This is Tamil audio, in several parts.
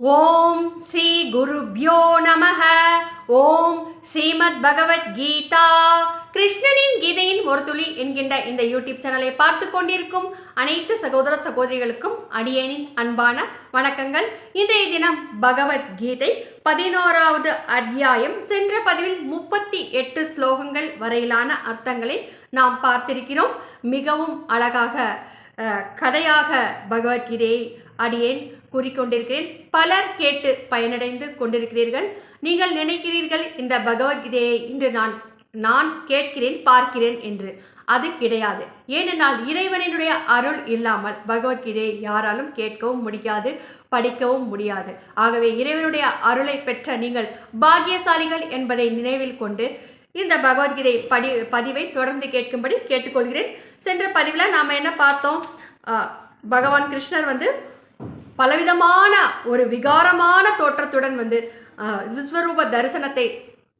ஓம் ஸ்ரீ குருப்யோ நமக ஓம் ஸ்ரீமத் பகவத்கீதா கிருஷ்ணனின் கீதையின் ஒரு துளி என்கின்ற இந்த யூடியூப் சேனலை பார்த்து கொண்டிருக்கும் அனைத்து சகோதர சகோதரிகளுக்கும் அடியேனின் அன்பான வணக்கங்கள். இன்றைய தினம் பகவத்கீதை பதினோராவது அத்தியாயம். சென்ற பதிவில் முப்பத்தி எட்டு ஸ்லோகங்கள் வரையிலான அர்த்தங்களை நாம் பார்த்திருக்கிறோம். மிகவும் அழகாக கதையாக பகவத்கீதையை அடியேன் கூறிக்கொண்டிருக்கிறேன். பலர் கேட்டு பயனடைந்து கொண்டிருக்கிறீர்கள். நீங்கள் நினைக்கிறீர்கள் இந்த பகவத்கீதையை இன்று நான் நான் கேட்கிறேன் பார்க்கிறேன் என்று. அது கிடையாது. ஏனென்றால் இறைவனினுடைய அருள் இல்லாமல் பகவத்கீதையை யாராலும் கேட்கவும் முடியாது படிக்கவும் முடியாது. ஆகவே இறைவனுடைய அருளை பெற்ற நீங்கள் பாக்கியசாலிகள் என்பதை நினைவில் கொண்டு இந்த பகவத்கீதை படி பதிவை தொடர்ந்து கேட்கும்படி கேட்டுக்கொள்கிறேன். சென்ற பதிவில் நாம் என்ன பார்த்தோம்? பகவான் கிருஷ்ணர் வந்து பலவிதமான ஒரு விகாரமான தோற்றத்துடன் வந்து விஸ்வரூப தரிசனத்தை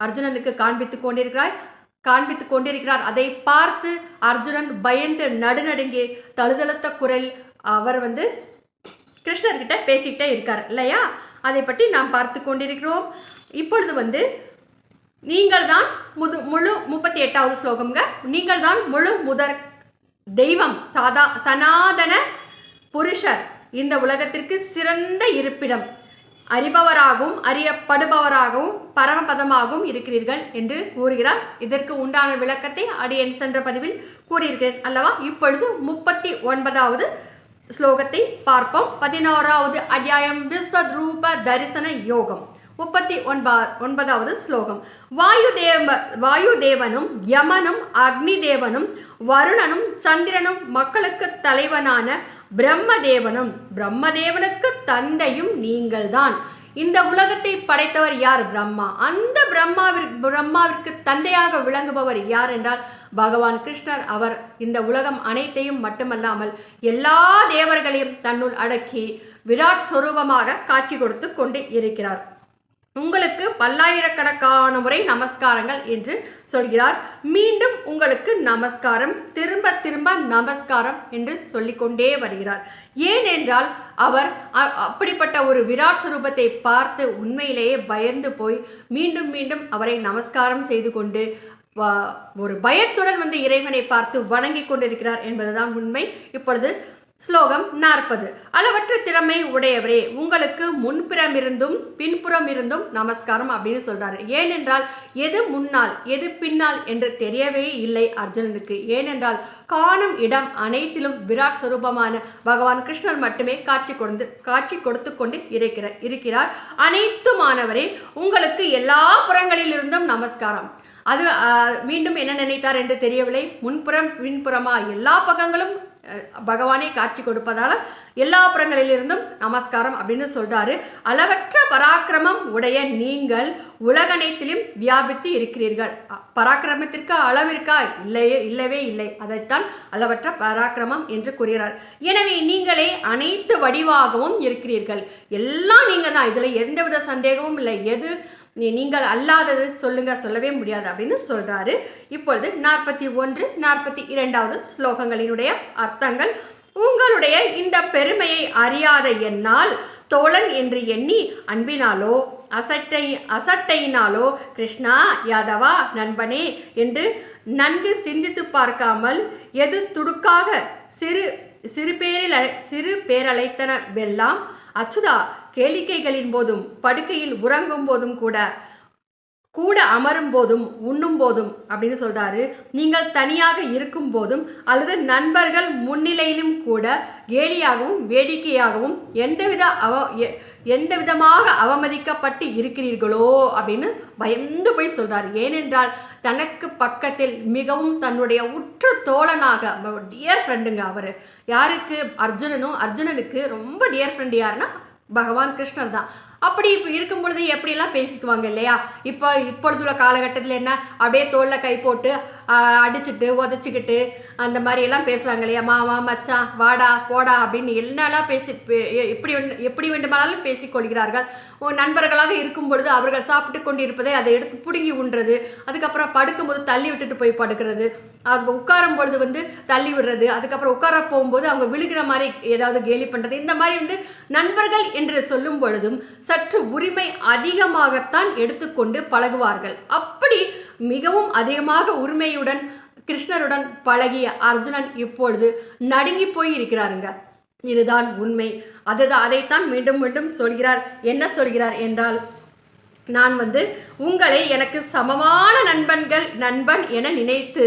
அர்ஜுனனுக்கு காண்பித்து கொண்டிருக்கிறார் காண்பித்து கொண்டிருக்கிறார். அதை பார்த்து அர்ஜுனன் பயந்து நடுநடுங்கி தழுதழுத்த குரல் அவர் வந்து கிருஷ்ணர்கிட்ட பேசிக்கிட்டே இருக்கார். இல்லையா? அதை பற்றி நாம் பார்த்து கொண்டிருக்கிறோம். இப்பொழுது வந்து நீங்கள் தான் முது முழு முப்பத்தி எட்டாவது ஸ்லோகம்ங்க. நீங்கள் தான் முழு முதற் தெய்வம் சாதா சனாதன புருஷர். இந்த உலகத்திற்கு சிறந்த இருப்பிடம். அறிபவராகவும் அறியப்படுபவராகவும் பரமபதமாகவும் இருக்கிறீர்கள் என்று கூறுகிறார். இதற்கு உண்டான விளக்கத்தை அடியேன் சென்ற பதிவில் கூறியிருக்கிறேன் அல்லவா? இப்பொழுது முப்பத்தி ஒன்பதாவது ஸ்லோகத்தை பார்ப்போம். பதினோராவது அத்தியாயம் விஸ்வரூப தரிசன யோகம். முப்பத்தி ஒன்பா ஒன்பதாவது ஸ்லோகம். வாயு தேவ வாயு தேவனும் யமனும் அக்னி தேவனும் வருணனும் சந்திரனும் மக்களுக்கு தலைவனான பிரம்மதேவனும் பிரம்மதேவனுக்கு தந்தையும் நீங்கள்தான். இந்த உலகத்தை படைத்தவர் யார் பிரம்மா? அந்த பிரம்மாவிற்கு பிரம்மாவிற்கு தந்தையாக விளங்குபவர் யார் என்றால் பகவான் கிருஷ்ணர். அவர் இந்த உலகம் அனைத்தையும் மட்டுமல்லாமல் எல்லா தேவர்களையும் தன்னுள் அடக்கி விராட் சொரூபமாக காட்சி கொடுத்து கொண்டு இருக்கிறார். உங்களுக்கு பல்லாயிரக்கணக்கான முறை நமஸ்காரங்கள் என்று சொல்கிறார். மீண்டும் உங்களுக்கு நமஸ்காரம் திரும்ப திரும்ப நமஸ்காரம் என்று சொல்லிக்கொண்டே வருகிறார். ஏனென்றால் அவர் அ- அப்படிப்பட்ட ஒரு விராட் சுரூபத்தை பார்த்து உண்மையிலேயே பயந்து போய் மீண்டும் மீண்டும் அவரை நமஸ்காரம் செய்து கொண்டு வா- ஒரு பயத்துடன் வந்து இறைவனை பார்த்து வணங்கி கொண்டிருக்கிறார் என்பதுதான் உண்மை. இப்பொழுது ஸ்லோகம் நாற்பது. அளவற்ற திறமை உடையவரே உங்களுக்கு முன்புறம் இருந்தும் பின்புறம் இருந்தும் நமஸ்காரம் அப்படின்னு சொல்றாரு. ஏனென்றால் எது முன்னால் எது பின்னால் என்று தெரியவே இல்லை அர்ஜுனனுக்கு. ஏனென்றால் காணும் இடம் அனைத்திலும் விராட் சுரூபமான பகவான் கிருஷ்ணர் மட்டுமே காட்சி கொடுத்து காட்சி கொடுத்து கொண்டு இருக்கிற இருக்கிறார். அனைத்துமானவரே உங்களுக்கு எல்லா புறங்களிலிருந்தும் நமஸ்காரம். அது மீண்டும் என்ன நினைத்தார் என்று தெரியவில்லை. முன்புறம் பின்புறமா எல்லா பக்கங்களும் பகவானே காட்சி கொடுப்பதால எல்லா புறங்களிலிருந்தும் நமஸ்காரம் அப்படின்னு சொல்றாரு. அளவற்ற பராக்கிரமம் உடைய நீங்கள் உலகனைத்திலும் வியாபித்து இருக்கிறீர்கள். அ- பராக்கிரமத்திற்கு அளவு இருக்கா? இல்லையே இல்லவே இல்லை. அதைத்தான் அளவற்ற பராக்கிரமம் என்று கூறுகிறார். எனவே நீங்களே அனைத்து வடிவாகவும் இருக்கிறீர்கள். எல்லாம் நீங்க தான் இதுல எந்தவித சந்தேகமும் இல்லை. எது நீங்கள் அல்லாதது சொல்லுங்க சொல்லவே முடியாது அப்படின்னு சொல்றாரு. இப்பொழுது நாற்பத்தி ஒன்று நாற்பத்தி இரண்டாவது ஸ்லோகங்களினுடைய அர்த்தங்கள். உங்களுடைய இந்த பெருமையை அறியாத என்னால் தோழன் என்று எண்ணி அன்பினாலோ அசட்டை அசட்டையினாலோ கிருஷ்ணா யாதவா நண்பனே என்று நன்கு சிந்தித்து பார்க்காமல் எது துடுக்காக சிறு சிறு பேரில் சிறு பேரழைத்தன வெல்லாம் அச்சுதா கேளிக்கைகளின் போதும் படுக்கையில் உறங்கும் போதும் கூட கூட அமரும் போதும் உண்ணும் போதும் அப்படின்னு சொல்றாரு. நீங்கள் தனியாக இருக்கும் போதும் அல்லது நண்பர்கள் முன்னிலையிலும் கூட கேலியாகவும் வேடிக்கையாகவும் எந்தவித அவ எ- எந்த விதமாக அவமதிக்கப்பட்டு இருக்கிறீர்களோ அப்படின்னு பயந்து போய் சொல்றாரு. ஏனென்றால் தனக்கு பக்கத்தில் மிகவும் தன்னுடைய உற்ற தோழனாக டியர் ஃப்ரெண்டுங்க அவர். யாருக்கு? அர்ஜுனனும் அர்ஜுனனுக்கு ரொம்ப டியர் ஃப்ரெண்டு யாருன்னா பகவான் கிருஷ்ணர் தான். அப்படி இப்போ இருக்கும் பொழுது எப்படிலாம் பேசிக்குவாங்க இல்லையா? இப்போ இப்பொழுதுள்ள காலகட்டத்தில் என்ன? அப்படியே தோளில் கை போட்டு அடிச்சிட்டு உதச்சிக்கிட்டு அந்த மாதிரி எல்லாம் பேசுகிறாங்க இல்லையா? மாமா மச்சான் வாடா போடா அப்படின்னு என்னெல்லாம் பேசி பே- எ- எப்படி எப்படி வேண்டுமானாலும் பேசிக்கொள்கிறார்கள் ஓ, நண்பர்களாக இருக்கும் பொழுது அவர்கள் சாப்பிட்டு கொண்டு இருப்பதை அதை எடுத்து பிடுங்கி உண்றது அதுக்கப்புறம் படுக்கும்போது தள்ளி விட்டுட்டு போய் படுக்கிறது அவங்க உட்காரும் பொழுது வந்து தள்ளி விடுறது அதுக்கப்புறம் உட்கார போகும்போது அவங்க விழுகிற மாதிரி ஏதாவது கேலி பண்ணுறது இந்த மாதிரி வந்து நண்பர்கள் என்று சொல்லும் பொழுதும் சற்று உரிமை அதிகமாகத்தான் எடுத்துக்கொண்டு பழகுவார்கள். அப்படி மிகவும் அதிகமாக உரிமையுடன் கிருஷ்ணருடன் பழகிய அர்ஜுனன் இப்பொழுது நடுங்கி போய் இருக்கிறாருங்க இதுதான் உண்மை. அதுதான் அதைத்தான் மீண்டும் மீண்டும் சொல்கிறார். என்ன சொல்கிறார் என்றால் நான் வந்து உங்களை எனக்கு சமமான நண்பன்கள் நண்பன் என நினைத்து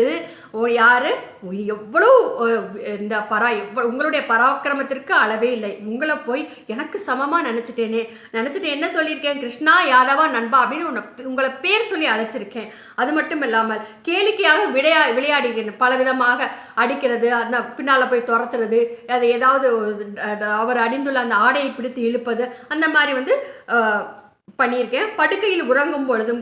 ஓ யாரு? எவ்வளோ இந்த பரா எவ்வளோ உங்களுடைய பராக்கிரமத்திற்கு அளவே இல்லை. உங்களை போய் எனக்கு சமமாக நினச்சிட்டேனே. நினச்சிட்டு என்ன சொல்லியிருக்கேன்? கிருஷ்ணா யாதவா நண்பா அப்படின்னு உன்னை உங்களை பேர் சொல்லி அழைச்சிருக்கேன். அது மட்டும் இல்லாமல் கேளிக்கையாக விளையா விளையாடுகிறேன். பல விதமாக அடிக்கிறது அந்த பின்னால் போய் துரத்துறது அது ஏதாவது அவர் அணிந்துள்ள அந்த ஆடையை பிடித்து இழுப்பது அந்த மாதிரி வந்து பண்ணியிருக்கேன். படுக்கையில் உறங்கும் பொழுதும்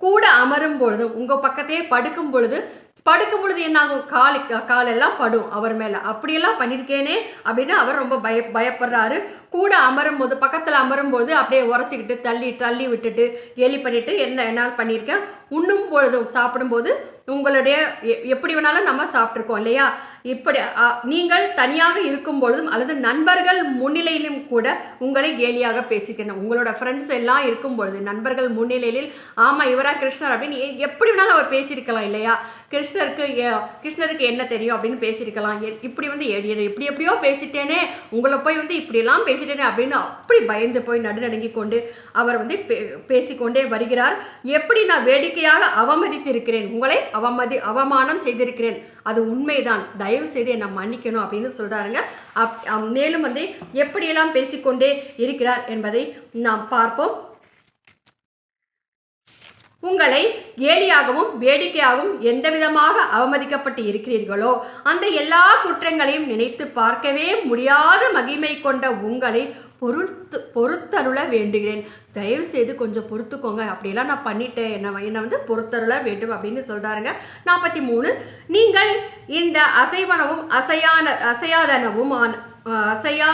கூட அமரும் பொழுதும் உங்கள் பக்கத்தையே படுக்கும் பொழுது படுக்கும் பொழுது என்னாகும்? கால் காலெல்லாம் படும் அவர் மேலே. அப்படியெல்லாம் பண்ணியிருக்கேனே அப்படின்னு அவர் ரொம்ப பய பயப்படுறாரு. கூட அமரும் போது பக்கத்தில் அமரும் போது அப்படியே உரசிக்கிட்டு தள்ளி தள்ளி விட்டுட்டு எலி பண்ணிட்டு என்ன என்னால் பண்ணியிருக்கேன் உண்ணும் பொழுதும் சாப்பிடும்போது உங்களுடைய எ- எப்படி வேணாலும் நம்ம சாப்பிட்ருக்கோம் இல்லையா? இப்படி நீங்கள் தனியாக இருக்கும் பொழுதும் அல்லது நண்பர்கள் முன்னிலையிலும் கூட உங்களை கேலியாக பேசிக்கணும் உங்களோட ஃப்ரெண்ட்ஸ் எல்லாம் இருக்கும் பொழுது நண்பர்கள் முன்னிலையில் ஆமாம் இவரா கிருஷ்ணர் அப்படின்னு எப்படி வேணாலும் அவர் பேசியிருக்கலாம் இல்லையா? கிருஷ்ணருக்கு கிருஷ்ணருக்கு என்ன தெரியும் அப்படின்னு பேசியிருக்கலாம். இப்படி வந்து இப்படி எப்படியோ பேசிட்டேனே உங்களை போய் வந்து இப்படியெல்லாம் பேசிட்டேனே அப்படின்னு அப்படி பயந்து போய் நடுநடுங்கி கொண்டு அவர் வந்து பே பேசிக்கொண்டே வருகிறார். எப்படி நான் வேடிக்கையாக அவமதித்திருக்கிறேன்? உங்களை அவமதி அவமானம் செய்திருக்கிறேன். அது உண்மைதான். தயவு செய்து என்னை மன்னிக்கணும் அப்படின்னு சொல்றாருங்க. அப் மேலும் வந்து எப்படியெல்லாம் பேசிக்கொண்டே இருக்கிறார் என்பதை நாம் பார்ப்போம். உங்களை கேலியாகவும் வேடிக்கையாகவும் எந்த விதமாக அவமதிக்கப்பட்டு இருக்கிறீர்களோ அந்த எல்லா குற்றங்களையும் நினைத்து பார்க்கவே முடியாத மகிமை கொண்ட உங்களை பொறுத்து பொறுத்தருள வேண்டுகிறேன். தயவு செய்து கொஞ்சம் பொறுத்துக்கோங்க. அப்படியெல்லாம் நான் பண்ணிட்டேன். என்ன என்னை வந்து பொறுத்தருள வேண்டும் அப்படின்னு சொல்கிறாருங்க நாற்பத்தி மூணு நீங்கள் இந்த அசைவனவும் அசையான அசையாதனவும் அசையா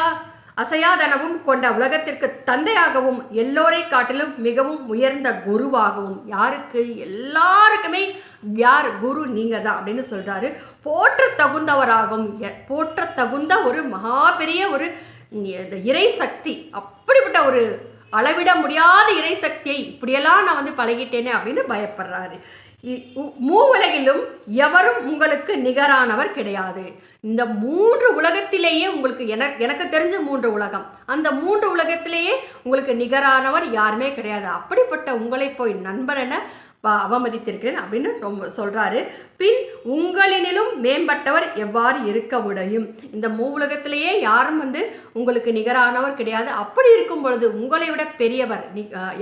அசையாதனவும் கொண்ட உலகத்திற்கு தந்தையாகவும் எல்லோரை காட்டிலும் மிகவும் உயர்ந்த குருவாகவும். யாருக்கு? எல்லாருக்குமே யார்? குரு நீங்க தான் அப்படின்னு சொல்றாரு. போற்ற தகுந்தவராகவும் எ- போற்ற தகுந்த ஒரு மகா பெரிய ஒரு இந்த இறை சக்தி. அப்படிப்பட்ட ஒரு அளவிட முடியாத இறை சக்தியை இப்படியெல்லாம் நான் வந்து பழகிட்டேனே அப்படின்னு பயப்படுறாரு. மூவுலகிலும் எவரும் உங்களுக்கு நிகரானவர் கிடையாது. இந்த மூன்று உலகத்திலேயே உங்களுக்கு என எனக்கு தெரிஞ்ச மூன்று உலகம். அந்த மூன்று உலகத்திலேயே உங்களுக்கு நிகரானவர் யாருமே கிடையாது. அப்படிப்பட்ட உங்களை போய் நண்பர் என அவமதித்திருக்கிறேன் அப்படின்னு ரொம்ப சொல்கிறாரு பின் உங்களினிலும் மேம்பட்டவர் எவ்வாறு இருக்க முடியும்? இந்த மூவுலகத்திலேயே யாரும் வந்து உங்களுக்கு நிகரானவர் கிடையாது. அப்படி இருக்கும் பொழுது உங்களை விட பெரியவர்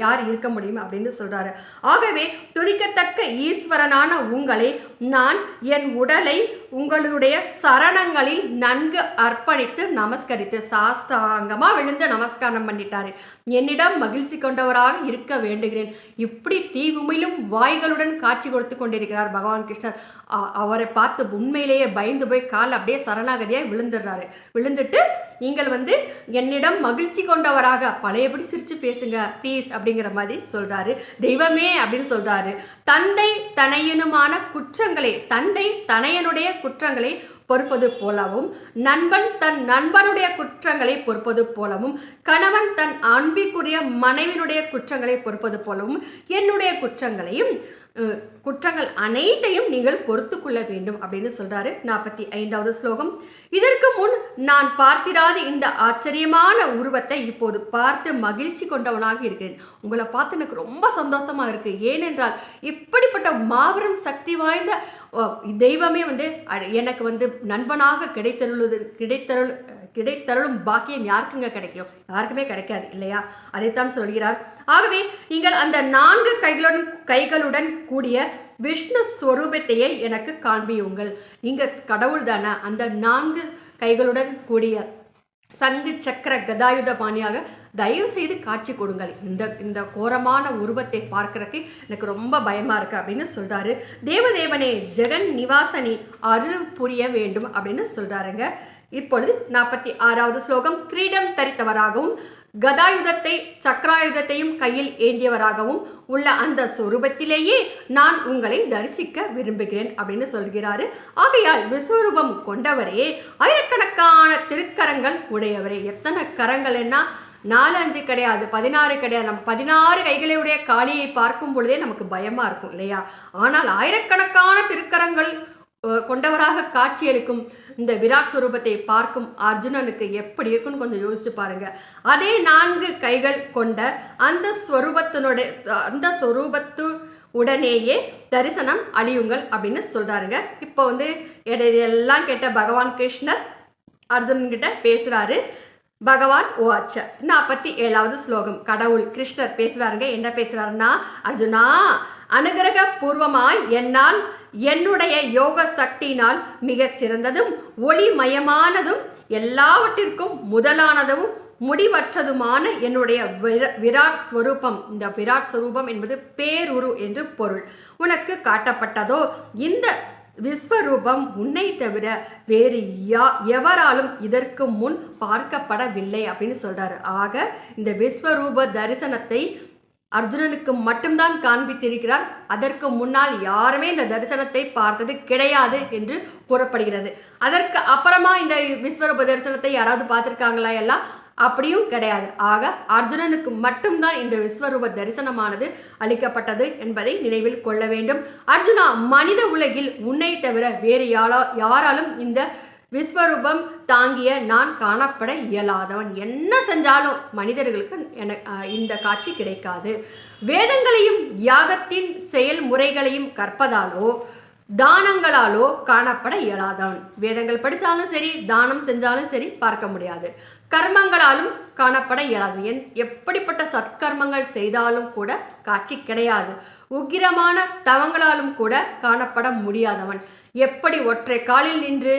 யார் இருக்க முடியும் அப்படின்னு சொல்றாரு. ஆகவே துதிக்கத்தக்க ஈஸ்வரனான உங்களை நான் என் உடலை உங்களுடைய சரணங்களில் நன்கு அர்ப்பணித்து நமஸ்கரித்து சாஸ்தாங்கமாக விழுந்து நமஸ்காரம் பண்ணிட்டாரு. என்னிடம் மகிழ்ச்சி கொண்டவராக இருக்க வேண்டுகிறேன். இப்படி தீவுமிலும் வாய்களுடன் காட்சி கொடுத்து கொண்டிருக்கிறார் பகவான் கிருஷ்ணர். அவரை பார்த்து உண்மையிலேயே பயந்து போய் கால் அப்படியே சரணாகதியாக விழுந்துடுறாரு. விழுந்துட்டு நீங்கள் வந்து என்னிடம் மகிழ்ச்சி கொண்டவராக பழையபடி சிரித்து பேசுங்க ப்ளீஸ் அப்படிங்கிற மாதிரி சொல்கிறாரு தெய்வமே அப்படின்னு சொல்கிறாரு தந்தை தனையனுமான குற்றங்களை தந்தை தனையனுடைய குற்றங்களை பொறுப்பது போலவும் நண்பன் தன் நண்பனுடைய குற்றங்களை பொறுப்பது போலவும் கணவன் தன் அன்பிற்குரிய மனைவினுடைய குற்றங்களை பொறுப்பது போலவும் என்னுடைய குற்றங்களையும் குற்றங்கள் அனைத்தையும் நீங்கள் பொறுத்து கொள்ள வேண்டும் அப்படின்னு சொல்றாரு நாற்பத்தி ஐந்தாவது ஸ்லோகம். இதற்கு முன் நான் பார்த்திராத இந்த ஆச்சரியமான உருவத்தை இப்போது பார்த்து மகிழ்ச்சி கொண்டவனாக இருக்கிறேன். உங்களை பார்த்து எனக்கு ரொம்ப சந்தோஷமா இருக்கு. ஏனென்றால் இப்படிப்பட்ட மாபெரும் சக்தி வாய்ந்த தெய்வமே வந்து எனக்கு வந்து நண்பனாக கிடைத்தருள் கிடைத்தருள் கிடைத்தருளும் பாக்கியம் யாருக்குங்க கிடைக்கும்? யாருக்குமே கிடைக்காது இல்லையா? அதைத்தான் சொல்கிறார். ஆகவே நீங்கள் அந்த நான்கு கைகளுடன் கைகளுடன் கூடிய விஷ்ணு ஸ்வரூபத்தையே எனக்கு காண்பியுங்கள். நீங்கள் கடவுள் தானே. அந்த நான்கு கைகளுடன் கூடிய சங்கு சக்கர கதாயுத பாணியாக தயவு செய்து காட்சி கொடுங்கள். இந்த இந்த கோரமான உருவத்தை பார்க்கறதுக்கு எனக்கு ரொம்ப பயமா இருக்கு அப்படின்னு சொல்றாரு. தேவதேவனே ஜெகன் நிவாசனி அருள் புரிய வேண்டும் அப்படின்னு சொல்றாருங்க. இப்பொழுது நாற்பத்தி ஆறாவது ஸ்லோகம். கிரீடம் தரித்தவராகவும் கதாயுதத்தை சக்கராயுதத்தையும் கையில் ஏந்தியவராகவும் உள்ள அந்த சொரூபத்திலேயே நான் உங்களை தரிசிக்க விரும்புகிறேன் அப்படின்னு சொல்கிறாரு. ஆகையால் விஸ்வரூபம் கொண்டவரே ஆயிரக்கணக்கான திருக்கரங்கள் உடையவரே. எத்தனை கரங்கள் என்ன? நாலு அஞ்சு கிடையாது பதினாறு கிடையாது. நம்ம பதினாறு கைகளுடைய காளியை பார்க்கும் பொழுதே நமக்கு பயமா இருக்கும் இல்லையா? ஆனால் ஆயிரக்கணக்கான திருக்கரங்கள் கொண்டவராக காட்சியளிக்கும் இந்த விராட் ஸ்வரூபத்தை பார்க்கும் அர்ஜுனனுக்கு எப்படி இருக்குன்னு கொஞ்சம் யோசிச்சு பாருங்க. அதே நான்கு கைகள் கொண்ட அந்த ஸ்வரூபத்தினுடைய அந்த ஸ்வரூபத்து உடனேயே தரிசனம் அழியுங்கள் அப்படின்னு சொல்றாருங்க. இப்போ வந்து எல்லாம் கேட்ட பகவான் கிருஷ்ணர்? அர்ஜுனன் கிட்ட பேசுறாரு. பகவான் ஓ அச்ச. நாற்பத்தி ஏழாவது ஸ்லோகம். கடவுள் கிருஷ்ணர் பேசுறாருங்க. என்ன பேசுறாருன்னா அர்ஜுனா அனுகிரக பூர்வமாய் என்னால் என்னுடைய யோக சக்தியினால் மிகச் சிறந்ததும் ஒளிமயமானதும் எல்லாவற்றிற்கும் முதலானதும் முடிவற்றதுமான என்னுடைய விர- விராட் ஸ்வரூபம். இந்த விராட் ஸ்வரூபம் என்பது பேருரு என்று பொருள். உனக்கு காட்டப்பட்டதோ இந்த விஸ்வரூபம் உன்னை தவிர வேறு யா எவராலும் இதற்கு முன் பார்க்கப்படவில்லை அப்படின்னு சொல்றாரு. ஆக இந்த விஸ்வரூப தரிசனத்தை அர்ஜுனனுக்கு மட்டும்தான் காண்பித்திருக்கிறார். அதற்கு முன்னால் யாருமே இந்த தரிசனத்தை பார்த்தது கிடையாது என்று கூறப்படுகிறது. அதற்கு அப்புறமா இந்த விஸ்வரூப தரிசனத்தை யாராவது பார்த்துருக்காங்களா எல்லாம்? அப்படியும் கிடையாது. ஆக அர்ஜுனனுக்கு மட்டும்தான் இந்த விஸ்வரூப தரிசனமானது அளிக்கப்பட்டது என்பதை நினைவில் கொள்ள வேண்டும். அர்ஜுனா மனித உலகில் உன்னை தவிர வேறு யாரா யாராலும் இந்த விஸ்வரூபம் தாங்கிய நான் காணப்பட இயலாதவன். என்ன செஞ்சாலும் மனிதர்களுக்கு என இந்த காட்சி கிடைக்காது. வேதங்களையும் யாகத்தின் செயல்முறைகளையும் கற்பதாலோ தானங்களாலோ காணப்பட இயலாதவன். வேதங்கள் படித்தாலும் சரி தானம் செஞ்சாலும் சரி பார்க்க முடியாது. கர்மங்களாலும் காணப்பட இயலாது. என் எப்படிப்பட்ட சத்கர்மங்கள் செய்தாலும் கூட காட்சி கிடையாது. உக்கிரமான தவங்களாலும் கூட காணப்பட முடியாதவன். எப்படி ஒற்றை காலில் நின்று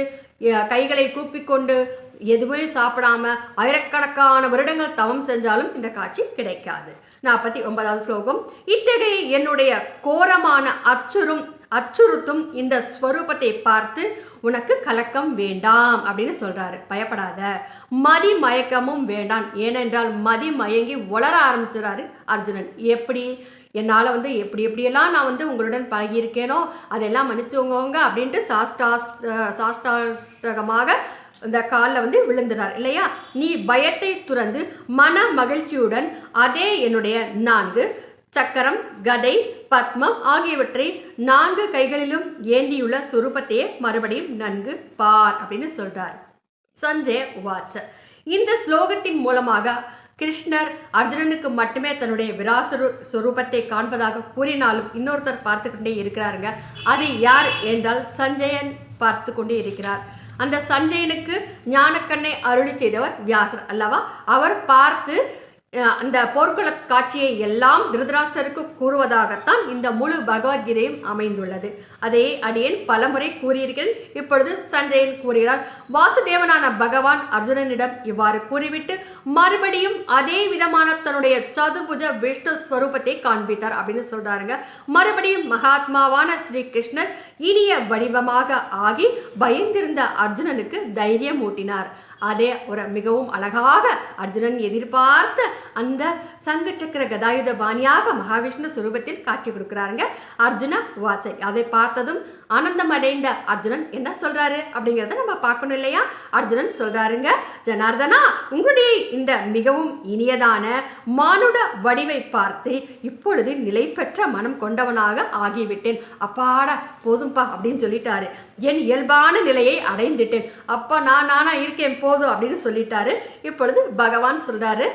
கைகளை கூப்பிக்கொண்டு எதுவுமே சாப்பிடாம ஆயிரக்கணக்கான வருடங்கள் தவம் செஞ்சாலும் இந்த காட்சி கிடைக்காது. நாற்பத்தி ஒன்பதாவது ஸ்லோகம். இத்தகைய என்னுடைய கோரமான அச்சுறும் அச்சுறுத்தும் இந்த ஸ்வரூபத்தை பார்த்து உனக்கு கலக்கம் வேண்டாம் அப்படின்னு சொல்றாரு. பயப்படாத. மதி மயக்கமும் வேண்டாம். ஏனென்றால் மதி மயங்கி வளர ஆரம்பிச்சுறாரு அர்ஜுனன். எப்படி? என்னால் வந்து எப்படி எப்படியெல்லாம் நான் வந்து உங்களுடன் பழகியிருக்கேனோ அதெல்லாம் மன்னிச்சுவங்க அப்படின்ட்டு சாஸ்டா சாஷ்டாஷ்டகமாக இந்த காலில் வந்து விழுந்துறார். இல்லையா? நீ பயத்தை துறந்து மன மகிழ்ச்சியுடன் அதே என்னுடைய நான்கு சக்கரம் கதை பத்மம் ஆகியவற்றை நான்கு கைகளிலும் ஏந்தியுள்ள சுரூபத்தையே மறுபடியும் நன்கு பார் அப்படின்னு சொல்றார். சஞ்சய் உவாச்ச இந்த ஸ்லோகத்தின் மூலமாக கிருஷ்ணர் அர்ஜுனனுக்கு மட்டுமே தன்னுடைய விராசரு சுரூபத்தை காண்பதாக கூறினாலும் இன்னொருத்தர் பார்த்து கொண்டே இருக்கிறாருங்க. அது யார் என்றால் சஞ்சயன் பார்த்து கொண்டே இருக்கிறார். அந்த சஞ்சயனுக்கு ஞானக்கண்ணை அருளி செய்தவர் வியாசர் அல்லவா? அவர் பார்த்து அந்த போர்க்குல காட்சியை எல்லாம் திருதராஷ்டருக்கு கூறுவதாகத்தான் இந்த முழு பகவத்கீதையும் அமைந்துள்ளது. அதை அடியேன் பலமுறை கூறியிருக்கிறேன். இப்பொழுது சஞ்சயன் கூறுகிறார் வாசுதேவனான பகவான் அர்ஜுனனிடம் இவ்வாறு கூறிவிட்டு மறுபடியும் அதே விதமான தன்னுடைய சதுர்புஜ விஷ்ணு ஸ்வரூபத்தை காண்பித்தார் அப்படின்னு சொல்றாருங்க. மறுபடியும் மகாத்மாவான ஸ்ரீ கிருஷ்ணர் இனிய வடிவமாக ஆகி பயந்திருந்த அர்ஜுனனுக்கு தைரியம் ஊட்டினார். அதே ஒரு மிகவும் அழகாக அர்ஜுனன் எதிர்பார்த்த அந்த சங்கு சக்கர கதாயுத பாணியாக மகாவிஷ்ணு சுரூபத்தில் காட்சி கொடுக்குறாருங்க. அர்ஜுன வாசை அதை பார்த்ததும் ஆனந்தம் அடைந்த அர்ஜுனன் என்ன சொல்றாரு அப்படிங்கிறத நம்ம பார்க்கணும் இல்லையா? அர்ஜுனன் சொல்றாருங்க ஜனார்தனா உங்களுடைய இந்த மிகவும் இனியதான மானுட வடிவை பார்த்து இப்பொழுது நிலை பெற்ற மனம் கொண்டவனாக ஆகிவிட்டேன். அப்பாடா போதும்பா அப்படின்னு சொல்லிட்டாரு. என் இயல்பான நிலையை அடைந்துட்டேன். அப்பா நான் நானா இருக்கேன் போதும் அப்படின்னு சொல்லிட்டாரு. இப்பொழுது பகவான் சொல்றாரு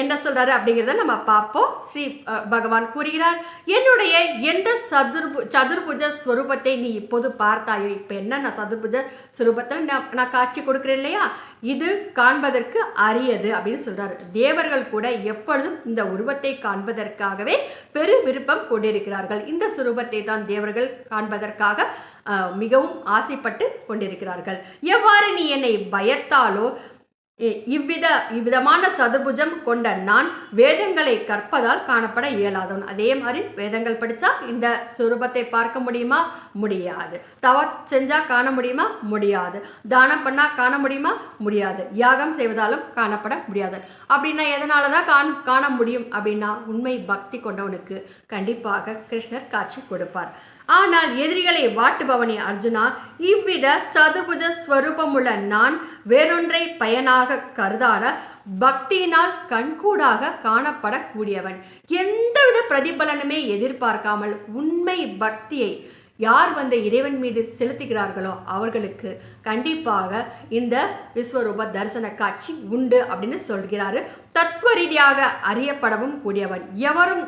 என்ன சொல்றாரு அப்படிங்கிறத நம்ம பார்ப்போம். ஸ்ரீ பகவான் கூறுகிறார் என்னுடைய எந்த சதுர்பு சதுர்புஜ ஸ்வரூபத்தை நீ இப்போது பார்த்தாயோ? இப்போ என்ன நான் சதுர்புஜ ஸ்வரூபத்தில் நான் நான் காட்சி கொடுக்குறேன் இல்லையா? இது காண்பதற்கு அரியது அப்படின்னு சொல்றாரு. தேவர்கள் கூட எப்பொழுதும் இந்த உருவத்தை காண்பதற்காகவே பெரு விருப்பம் கொண்டிருக்கிறார்கள். இந்த சுரூபத்தை தான் தேவர்கள் காண்பதற்காக மிகவும் ஆசைப்பட்டு கொண்டிருக்கிறார்கள். எவ்வாறு நீ என்னை பயத்தாலோ இவ்வித இவ்விதமான சதுர்புஜம் கொண்ட நான் வேதங்களை கற்பதால் காணப்பட இயலாதவன். அதே மாதிரி வேதங்கள் படித்தா இந்த சுரூபத்தை பார்க்க முடியுமா? முடியாது. தவ செஞ்சா காண முடியுமா? முடியாது. தானம் பண்ணா காண முடியுமா? முடியாது. யாகம் செய்வதாலும் காணப்பட முடியாது. அப்படின்னா எதனால தான் காண காண முடியும்? அப்படின்னா உண்மை பக்தி கொண்டவனுக்கு கண்டிப்பாக கிருஷ்ணர் காட்சி கொடுப்பார். ஆனால் எதிரிகளை வாட்டுபவனே அர்ஜுனா. இவ்வித சதுபுஜ ஸ்வரூபமுள்ள நான் வேறொன்றை பயனாக கருதாத பக்தியினால் கண்கூடாக காணப்படக்கூடியவன். எந்தவித பிரதிபலனுமே எதிர்பார்க்காமல் உண்மை பக்தியை யார் வந்து இறைவன் மீது செலுத்துகிறார்களோ அவர்களுக்கு கண்டிப்பாக இந்த விஸ்வரூப தரிசன காட்சி உண்டு அப்படின்னு சொல்கிறாரு. தத்துவ ரீதியாக அறியப்படவும் கூடியவன். எவரும்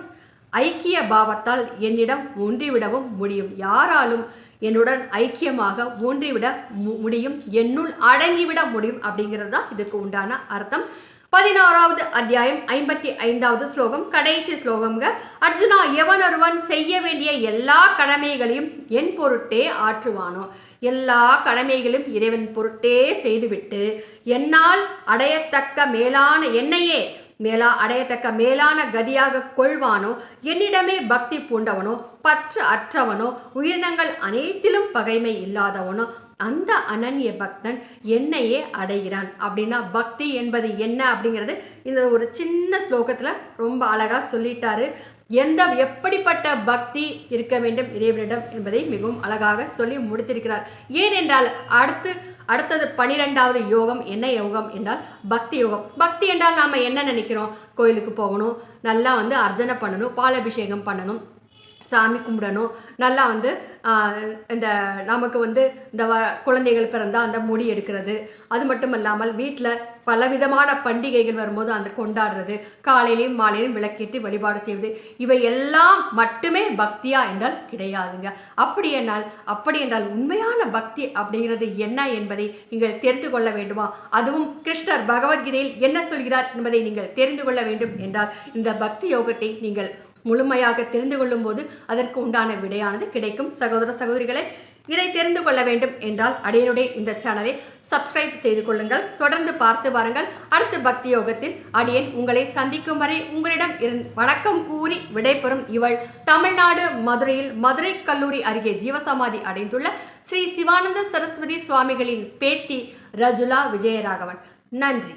ஐக்கிய பாவத்தால் என்னிடம் ஒன்றிவிடவும் முடியும். யாராலும் என்னுடன் ஐக்கியமாக ஒன்றிவிட மு- முடியும். என்னுள் அடங்கிவிட முடியும் அப்படிங்கிறது தான் இதுக்கு உண்டான அர்த்தம். பதினாறாவது அத்தியாயம் ஐம்பத்தி ஐந்தாவது ஸ்லோகம் கடைசி ஸ்லோகம்ங்க. அர்ஜுனா எவனொருவன் செய்ய வேண்டிய எல்லா கடமைகளையும் என் பொருட்டே ஆற்றுவானோ? எல்லா கடமைகளும் இறைவன் பொருட்டே செய்துவிட்டு என்னால் அடையத்தக்க மேலான என்னையே மேலா அடையத்தக்க மேலான கதியாக கொள்வானோ என்னிடமே பக்தி பூண்டவனோ பற்று அற்றவனோ உயிரினங்கள் அனைத்திலும் பகைமை இல்லாதவனோ அந்த அனன்ய பக்தன் என்னையே அடைகிறான். அப்படின்னா பக்தி என்பது என்ன அப்படிங்கிறது இந்த ஒரு சின்ன ஸ்லோகத்தில் ரொம்ப அழகாக சொல்லிட்டாரு. எந்த எப்படிப்பட்ட பக்தி இருக்க வேண்டும் இறைவனிடம் என்பதை மிகவும் அழகாக சொல்லி முடித்திருக்கிறார். ஏனென்றால் அடுத்து அடுத்தது பனிரெண்டாவது யோகம் என்ன யோகம் என்றால் பக்தி யோகம். பக்தி என்றால் நாம் என்ன நினைக்கிறோம்? கோயிலுக்கு போகணும் நல்லா வந்து அர்ச்சனை பண்ணணும் பாலபிஷேகம் பண்ணணும். சாமி கும்பிடணும். நல்லா வந்து இந்த நமக்கு வந்து இந்த வ குழந்தைகள் பிறந்தால் அந்த முடி எடுக்கிறது. அது மட்டும் இல்லாமல் வீட்டில் பலவிதமான பண்டிகைகள் வரும்போது அந்த கொண்டாடுறது. காலையிலையும் மாலையிலையும் விளக்கேற்றி வழிபாடு செய்வது. இவை எல்லாம் மட்டுமே பக்தியா என்றால் கிடையாதுங்க. அப்படி என்றால் அப்படி என்றால் உண்மையான பக்தி அப்படிங்கிறது என்ன என்பதை நீங்கள் தெரிந்து கொள்ள வேண்டுமா? அதுவும் கிருஷ்ணர் பகவத்கீதையில் என்ன சொல்கிறார் என்பதை நீங்கள் தெரிந்து கொள்ள வேண்டும் என்றால் இந்த பக்தி யோகத்தை நீங்கள் முழுமையாக தெரிந்து கொள்ளும் போது அதற்கு உண்டான விடையானது கிடைக்கும். சகோதர சகோதரிகளை இதை தெரிந்து கொள்ள வேண்டும் என்றால் அடியனுடைய இந்த சேனலை சப்ஸ்கிரைப் செய்து கொள்ளுங்கள். தொடர்ந்து பார்த்து வாருங்கள். அடுத்த பக்தி யோகத்தில் அடியன் உங்களை சந்திக்கும் வரை உங்களிடம் இருந் வணக்கம் கூறி விடைபெறும் இவள் தமிழ்நாடு மதுரையில் மதுரை கல்லூரி அருகே ஜீவசமாதி அடைந்துள்ள ஸ்ரீ சிவானந்த சரஸ்வதி சுவாமிகளின் பேட்டி ரஜுலா விஜயராகவன். நன்றி.